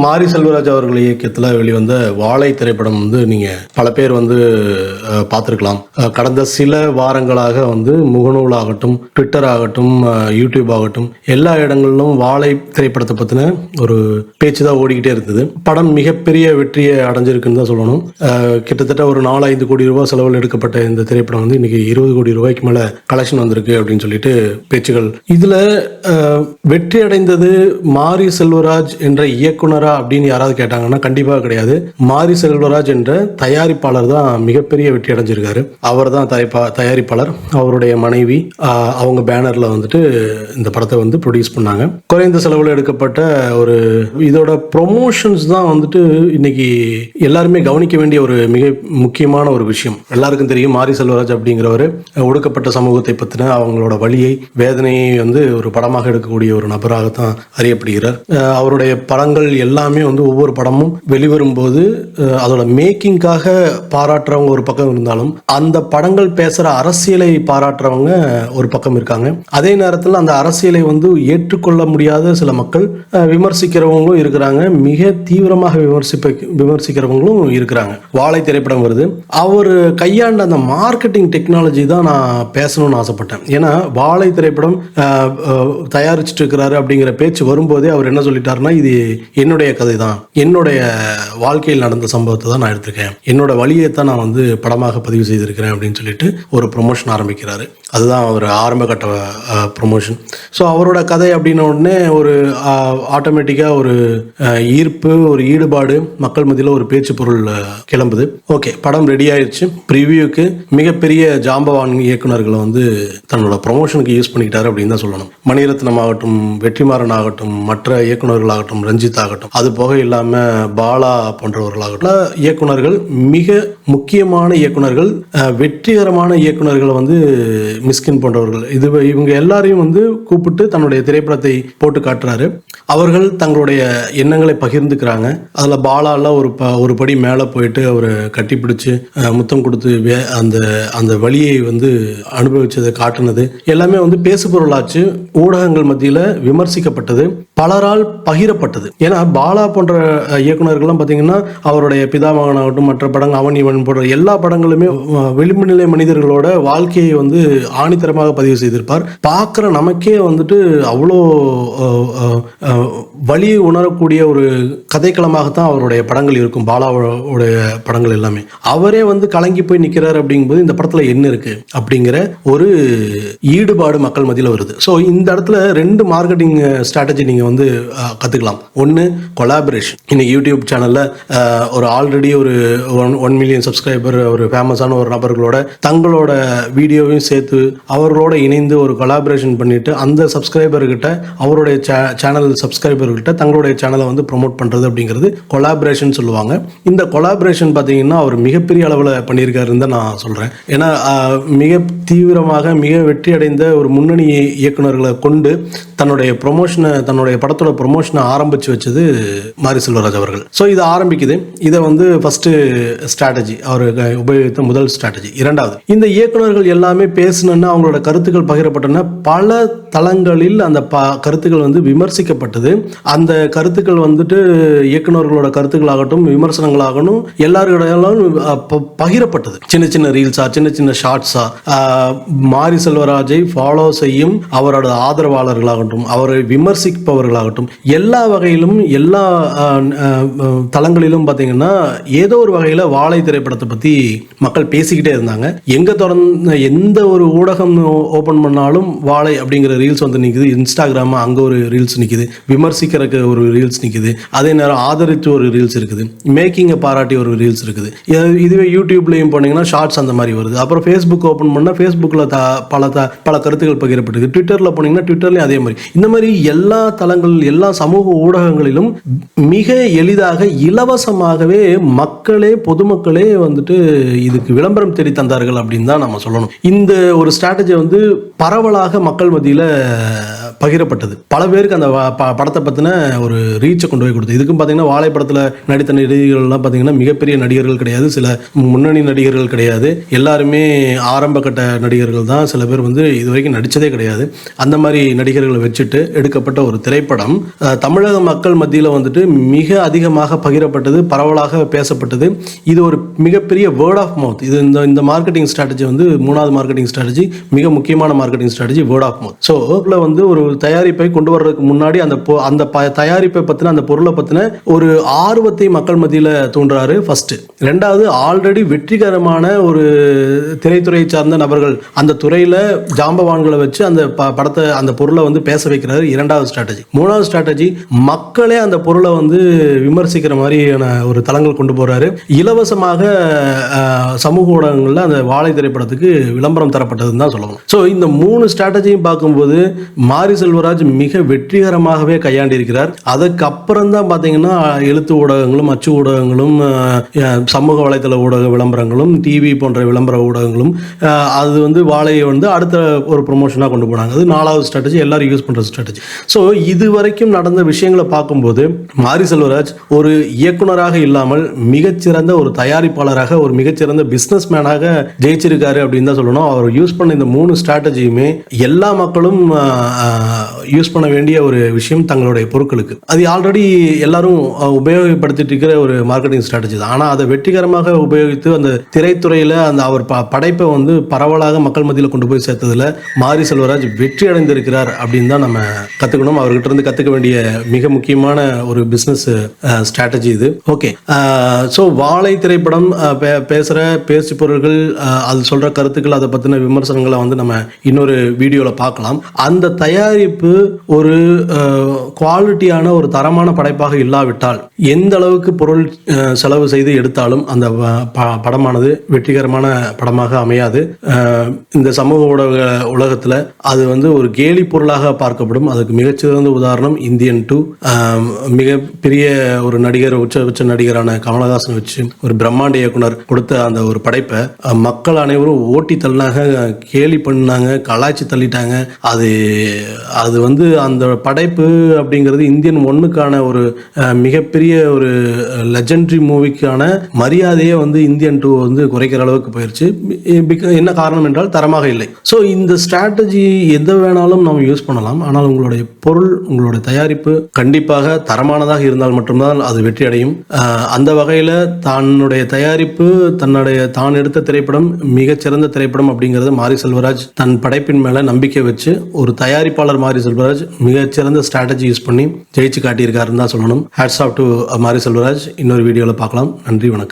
மாரி செல்வராஜ் அவர்கள் இயக்கத்தில் வெளிவந்த வாழை திரைப்படம் வந்து நீங்கள் பல பேர் வந்து பார்த்துருக்கலாம். பார்த்திருக்கலாம் கடந்த சில வாரங்களாக வந்து முகநூல் ஆகட்டும் ட்விட்டர் ஆகட்டும் யூடியூப் ஆகட்டும் எல்லா இடங்களிலும் வாழை திரைப்படத்தை பற்றின ஒரு பேச்சு தான் ஓடிக்கிட்டே இருந்தது. படம் மிகப்பெரிய வெற்றியை அடைஞ்சிருக்குன்னு தான் சொல்லணும். கிட்டத்தட்ட ஒரு நாலு ஐந்து கோடி ரூபாய் செலவில் எடுக்கப்பட்ட இந்த திரைப்படம் வந்து இன்னைக்கு இருபது கோடி ரூபாய்க்கு மேலே கலெக்ஷன் வந்திருக்கு அப்படின்னு சொல்லிட்டு பேச்சுகள். இதில் வெற்றி அடைந்தது மாரி செல்வராஜ் என்ற இயக்குனர் அப்படின்னு யாராவது கேட்டாங்கன்னா கண்டிப்பாக கிடையாது. மாரி செல்வராஜ் என்ற தயாரிப்பாளர் தான் மிகப்பெரிய வெற்றி அடைஞ்சிருக்காரு. அவர் தான் தயாரிப்பா தயாரிப்பாளர். அவருடைய மனைவி அவங்க பேனரில் வந்துட்டு இந்த படத்தை வந்து ப்ரொடியூஸ் பண்ணாங்க. குறைந்த செலவில் எடுக்கப்பட்ட ஒரு இதோட ப்ரொமோஷன்ஸ் தான் வந்துட்டு இன்னைக்கு எல்லாருமே கவனிக்க வேண்டிய ஒரு மிக முக்கியமான ஒரு விஷயம். எல்லாருக்கும் தெரியும் மாரி செல்வராஜ் அப்படிங்கிறவர் ஒடுக்கப்பட்ட சமூகத்தை பற்றின அவங்களோட வழியை வேதனையை வந்து ஒரு படமாக எடுக்கக்கூடிய ஒரு நபராகத்தான் அறியப்படுகிறார். அவருடைய படங்கள் எல்லாம் எல்லாமே வந்து ஒவ்வொரு படமும் வெளிவரும் போது அதோட மேக்கிங்காக பாராட்டுறவங்க ஒரு பக்கம் இருந்தாலும் அந்த படங்கள் பேசுற அரசியலை பாராட்டுறவங்க ஒரு பக்கம் இருக்காங்க. அதே நேரத்தில் அந்த அரசியலை வந்து ஏற்றுக்கொள்ள முடியாத சில மக்கள் விமர்சிக்கிறவங்களும் இருக்கிறாங்க. மிக தீவிரமாக விமர்சிப்ப விமர்சிக்கிறவங்களும் இருக்கிறாங்க. வாழை திரைப்படம் வருது. அவர் கையாண்ட அந்த மார்க்கெட்டிங் டெக்னாலஜி தான் நான் பேசணும்னு ஆசைப்பட்டேன். ஏன்னா வாழை திரைப்படம் தயாரிச்சுட்டு இருக்கிறாரு அப்படிங்கிற பேச்சு வரும்போதே அவர் என்ன சொல்லிட்டாருன்னா இது என்னுடைய கதை தான் என்னுடைய வாழ்க்கையில் நடந்த சம்பவத்தை தான் நான் எடுத்திருக்கேன். என்னோட வழியை தான் நான் வந்து படமாக பதிவு செய்திருக்கிறேன் அப்படின்னு சொல்லிட்டு ஒரு ப்ரொமோஷன் ஆரம்பிக்கிறாரு. அதுதான் அவர் ஆரம்ப கட்ட ப்ரொமோஷன் ஸோ அவரோட கதை அப்படின்ன உடனே ஒரு ஆட்டோமேட்டிக்காக ஒரு ஈர்ப்பு ஒரு ஈடுபாடு மக்கள் மத்தியில் ஒரு பேச்சு பொருள் கிளம்புது. ஓகே படம் ரெடி ஆயிடுச்சு ப்ரிவியூக்கு மிகப்பெரிய ஜாம்பவான் இயக்குனர்களை வந்து தன்னோட ப்ரொமோஷனுக்கு யூஸ் பண்ணிக்கிட்டாரு அப்படின்னு தான் சொல்லணும். மணிரத்னம் ஆகட்டும் வெற்றிமாறன் ஆகட்டும் மற்ற இயக்குனர்களாகட்டும் ரஞ்சித் ஆகட்டும் அது போக இல்லாமல் பாலா போன்றவர்களாகட்டும் இயக்குநர்கள் இயக்குனர்கள் மிக முக்கியமான இயக்குனர்கள் வெற்றிகரமான இயக்குனர்களை வந்து மிஸ்கின் போன்றவர்கள். இது இவங்க எல்லாரையும் வந்து கூப்பிட்டு தன்னுடைய திரைப்படத்தை போட்டு காட்டுறாரு. அவர்கள் தங்களுடைய எண்ணங்களை பகிர்ந்துக்கிறாங்க. அதில் பாலால ஒரு ப ஒரு படி மேலே போயிட்டு அவரை கட்டிப்பிடிச்சு முத்தம் கொடுத்து வே- அந்த அந்த வழியை வந்து அனுபவிச்சதை காட்டுனது. எல்லாமே வந்து பேசுபொருளாச்சு. ஊடகங்கள் மத்தியில் விமர்சிக்கப்பட்டது. பலரால் பகிரப்பட்டது. ஏன்னா பாலா போன்ற இயக்குநர்கள்லாம் பார்த்தீங்கன்னா அவருடைய பிதாமகனாகட்டும் மற்ற படங்கள் அவன் இவன் போன்ற எல்லா படங்களுமே விளிம்பு நிலை மனிதர்களோட வாழ்க்கையை வந்து ஆணித்தரமாக பதிவு செய்திருப்பார். பார்க்குற நமக்கே வந்துட்டு அவ்வளோ வழியை உணரக்கூடிய ஒரு கதைக்களமாகத்தான் அவருடைய படங்கள் இருக்கும் பாலாவுடைய படங்கள் எல்லாமே. அவரே வந்து கலங்கி போய் நிற்கிறார் அப்படிங்கும்போது இந்த படத்தில் என்ன இருக்கு அப்படிங்கிற ஒரு ஈடுபாடு மக்கள் மத்தியில் வருது. ஸோ இந்த இடத்துல ரெண்டு மார்க்கெட்டிங் ஸ்ட்ராட்டஜி நீங்கள் வந்து கற்றுக்கலாம் ஒன்று கொலாபரேஷன் இன்னைக்கு யூடியூப் சேனலில் ஒரு ஆல்ரெடி ஒரு ஒன் ஒன் மில்லியன் சப்ஸ்கிரைபர் ஒரு ஃபேமஸான ஒரு நபர்களோட தங்களோட வீடியோவையும் சேர்த்து அவர்களோட இணைந்து ஒரு கொலாபரேஷன் பண்ணிட்டு அந்த சப்ஸ்கிரைபர்கிட்ட அவருடைய சேனல் சப்ஸ்கிரைபர்கிட்ட தங்களுடைய சேனலை வந்து ப்ரொமோட் பண்ணுறது அப்படிங்கிறது கொலாபரேஷன் சொல்லுவாங்க. இந்த கொலாபரேஷன் பார்த்தீங்கன்னா அவர் மிகப்பெரிய அளவில் பண்ணியிருக்காருன்னு தான் நான் சொல்கிறேன் ஏன்னா மிக தீவிரமாக மிக வெற்றி அடைந்த ஒரு முன்னணி இயக்குனர்களை கொண்டு தன்னுடைய ப்ரொமோஷனை தன்னுடைய படத்தோட ப்ரொமோஷனை ஆரம்பிச்சு வச்சது மாரி செல்வராஜ் அவர்கள். ஸோ இது ஆரம்பிக்குது. இதை வந்து ஃபஸ்ட்டு ஸ்ட்ராட்டஜி அவர் உபயோகித்த முதல் ஸ்ட்ராட்டஜி இரண்டாவது இந்த இயக்குனர்கள் எல்லாமே பேசணுன்னா அவங்களோட கருத்துக்கள் பகிரப்பட்டன பல தளங்களில் அந்த ப கருத்துக்கள் வந்து விமர்சிக்கப்பட்டது. அந்த கருத்துக்கள் வந்துட்டு இயக்குனர்களோட கருத்துக்களாகட்டும் விமர்சனங்களாகட்டும் எல்லாருக்கிடையாலும் பகிரப்பட்டது. சின்ன சின்ன ரீல்ஸா சின்ன சின்ன ஷார்ட்ஸா மாரி செல்வராஜை ஃபாலோ செய்யும் அவரோட ஆதரவாளர்களாகட்டும் அவரை விமர்சிப்பவர்களாகட்டும் எல்லா வகையிலும் எல்லா தளங்களிலும் பார்த்தீங்கன்னா ஏதோ ஒரு வகையில் வாழை திரைப்படத்தை பற்றி மக்கள் பேசிக்கிட்டே இருந்தாங்க. எங்கே திறந்த எந்த ஒரு ஊடகம் ஓப்பன் பண்ணாலும் வாழை அப்படிங்கிற ரீல்ஸ் வந்து நிற்குது இன்ஸ்டாகிராம் அங்கே ஒரு ரீல்ஸ் நிற்குது விமர்சிக்கிறதுக்கு ஒரு ரீல்ஸ் நிற்குது அதே நேரம் ஆதரித்து ஒரு ரீல்ஸ் இருக்குது. மேக்கிங்கை பாராட்டி ஒரு ரீல்ஸ் இருக்குது. இதுவே யூடியூப்லேயும் போனீங்கன்னா ஷார்ட்ஸ் அந்த மாதிரி வருது. அப்புறம் ஃபேஸ்புக் ஓப்பன் பண்ணால் ஃபேஸ்புக்கில் த பல த பல கருத்துக்கள் பகிரப்பட்டிருக்கு. ட்விட்டரில் போனீங்கன்னா ட்விட்டர்லேயும் அதே மாதிரி. இந்த மாதிரி எல்லா தளங்கள் எல்லா சமூக ஊடகங்களிலும் மிக எளிதாக இலவசமாகவே மக்களே பொதுமக்களே வந்துட்டு இதுக்கு விளம்பரம் தேடி தந்தார்கள் அப்படின்னு தான் நம்ம சொல்லணும். இந்த ஒரு ஸ்ட்ராட்டஜி வந்து பரவலாக மக்கள் மத்தியில் பகிரப்பட்டது. பல பேருக்கு அந்த ப- படத்தை பற்றின ஒரு ரீச்சை கொண்டு போய் கொடுத்தது. இதுக்கும் பார்த்தீங்கன்னா வாழைப்படத்தில் நடித்த நடிகர்கள்லாம் பார்த்தீங்கன்னா மிகப்பெரிய நடிகர்கள் கிடையாது. சில முன்னணி நடிகர்கள் கிடையாது. எல்லாருமே ஆரம்ப கட்ட நடிகர்கள் தான். சில பேர் வந்து இது வரைக்கும் நடித்ததே கிடையாது. அந்த மாதிரி நடிகர்களை வச்சுட்டு எடுக்கப்பட்ட ஒரு திரைப்படம். தமிழக மக்கள் மத்தியில் வந்துட்டு மிக அதிகமாக பகிரப்பட்டது பரவலாக பேசப்பட்டது. இது ஒரு மிகப்பெரிய வேர்ட் ஆஃப் மவுத் இது இந்த இந்த மார்க்கெட்டிங் ஸ்ட்ராட்டஜி வந்து மூணாவது மார்க்கெட்டிங் ஸ்ட்ராட்டஜி மிக முக்கியமான marketing strategy word of mouth so வந்து ஒரு தயாரிப்பை கொண்டு வர்றதுக்கு முன்னாடி அந்த அந்த தயாரிப்பை பற்றின அந்த பொருளை பற்றின ஒரு ஆர்வத்தை மக்கள் மத்தியில் தூண்டுறாரு ஃபர்ஸ்ட் ரெண்டாவது ஆல்ரெடி வெற்றிகரமான ஒரு திரைத்துறையை சார்ந்த நபர்கள் அந்த துறையில் ஜாம்பவான்களை வச்சு அந்த படத்தை அந்த பொருளை வந்து பேச வைக்கிறாரு இரண்டாவது ஸ்ட்ராட்டஜி மூணாவது ஸ்ட்ராட்டஜி மக்களே அந்த அந்த பொருளை வந்து விமர்சிக்கிற மாதிரியான ஒரு தளங்கள் கொண்டு போறாரு. இலவசமாக சமூக ஊடகங்களில் அந்த வாழை திரைப்படத்துக்கு விளம்பரம் தரப்பட்டதுன்னு தான் சொல்லணும். ஸோ இந்த மூணு ஸ்ட்ராட்டஜியும் பார்க்கும்போது மாரி செல்வராஜ் மிக வெற்றிகரமாகவே கையாண்டிருக்கிறார். அதுக்கப்புறம் தான் பார்த்தீங்கன்னா எழுத்து ஊடகங்களும் அச்சு ஊடகங்களும் சமூக வலைத்தள ஊடக விளம்பரங்களும் டிவி போன்ற விளம்பர ஊடகங்களும் அது வந்து வாழையை வந்து அடுத்த ஒரு ப்ரொமோஷனாக கொண்டு போனாங்க. அது நாலாவது ஸ்ட்ராட்டஜி எல்லாரும் யூஸ் பண்ணுற ஸ்ட்ராட்டஜி ஸோ இது வரைக்கும் நடந்த விஷயங்களை பார்க்கும்போது மாரி செல்வராஜ் ஒரு இயக்குனராக இல்லாமல் மிகச்சிறந்த ஒரு தயாரிப்பாளராக ஒரு மிகச்சிறந்த பிஸ்னஸ் மேனாக ஜெயிச்சிருக்காரு அப்படின்னு தான் சொல்லணும். அவர் யூஸ் பண்ண இந்த மூணு ஸ்ட்ராட்டஜியுமே எல்லா மக்களும் யூஸ் பண்ண வேண்டிய ஒரு விஷயம் தங்களுடைய பொருட்களுக்கு. அது ஆல்ரெடி எல்லாரும் உபயோகப்படுத்திட்டு இருக்கிற ஒரு மார்க்கெட்டிங் ஸ்ட்ராட்டஜி தான். ஆனால் அதை வெற்றிகரமாக உபயோகித்து அந்த திரைத்துறையில் அந்த அவர் ப- படைப்பை வந்து பரவலாக மக்கள் மத்தியில் கொண்டு போய் சேர்த்ததில் மாரி செல்வராஜ் வெற்றி அடைந்திருக்கிறார் அப்படின்னு தான் நம்ம கற்றுக்கணும் அவர்கிட்ட இருந்து கற்றுக்க வேண்டிய மிக முக்கியமான ஒரு பிஸ்னஸ் ஸ்ட்ராட்டஜி uh, இது. ஓகே ஸோ uh, வாழை திரைப்படம் uh, பே- பேசுகிற பேச்சு பொருள்கள் அது சொல்கிற கருத்துக்கள் அதை பற்றின விமர்சனங்களை வந்து நம்ம இன்னொரு வீடியோவில் பார்க்கலாம். அந்த தயாரிப்பு ஒரு குவாலிட்டியான ஒரு தரமான படைப்பாக இல்லாவிட்டால் எந்த அளவுக்கு பொருள் செலவு செய்து எடுத்தாலும் அந்த ப- படமானது வெற்றிகரமான படமாக அமையாது. இந்த சமூக ஊடக உலகத்தில் அது வந்து ஒரு கேலி பொருளாக பார்க்கப்படும். அதுக்கு மிகச்சிறந்த உதாரணம் இந்தியன் டூ மிக பெரிய ஒரு நடிகர் உச்ச உச்ச நடிகரான கமலஹாசன் வச்சு ஒரு பிரம்மாண்ட இயக்குனர் கொடுத்த அந்த ஒரு படைப்பை மக்கள் அனைவரும் ஓட்டி தள்ளினாங்க கேலி பண்ணாங்க கலாய்ச்சி தள்ளிட்டாங்க. அது அது வந்து அந்த படைப்பு அப்படிங்கிறது இந்தியன் ஒன்றுக்கான ஒரு மிகப்பெரிய ஒரு லெஜெண்டரி மூவிக்கான மரியாதையே வந்து இந்தியன் டூ வந்து குறைக்கிற அளவுக்கு போயிடுச்சு என்ன காரணம் என்றால் தரமாக இல்லை. ஸோ இந்த ஸ்ட்ராட்டஜி எதை வேணாலும் நம்ம யூஸ் பண்ணலாம். ஆனால் உங்களுடைய பொருள் உங்களுடைய தயாரிப்பு கண்டிப்பாக தரமானதாக இருந்தால் மட்டும்தான் அது வெற்றி அடையும் அந்த வகையில் தன்னுடைய தயாரிப்பு தன்னுடைய தான் எடுத்த திரைப்படம் மிகச்சிறந்த திரைப்படம் அப்படிங்கிறத மாரி செல்வராஜ் தன் படைப்பின் மேலே நம்பிக்கை வச்சு ஒரு தயாரிப்பாளர் மாரி செல்வராஜ் மிகச்சிறந்த ஸ்ட்ராட்டஜி யூஸ் பண்ணி ஜெயிச்சு காட்டியிருக்காருன்னு தான் சொல்லணும். ஹேட்ஸ் ஆஃப் டு மாரி செல்வராஜ். இன்னொரு வீடியோவில் பார்க்கலாம். நன்றி வணக்கம்.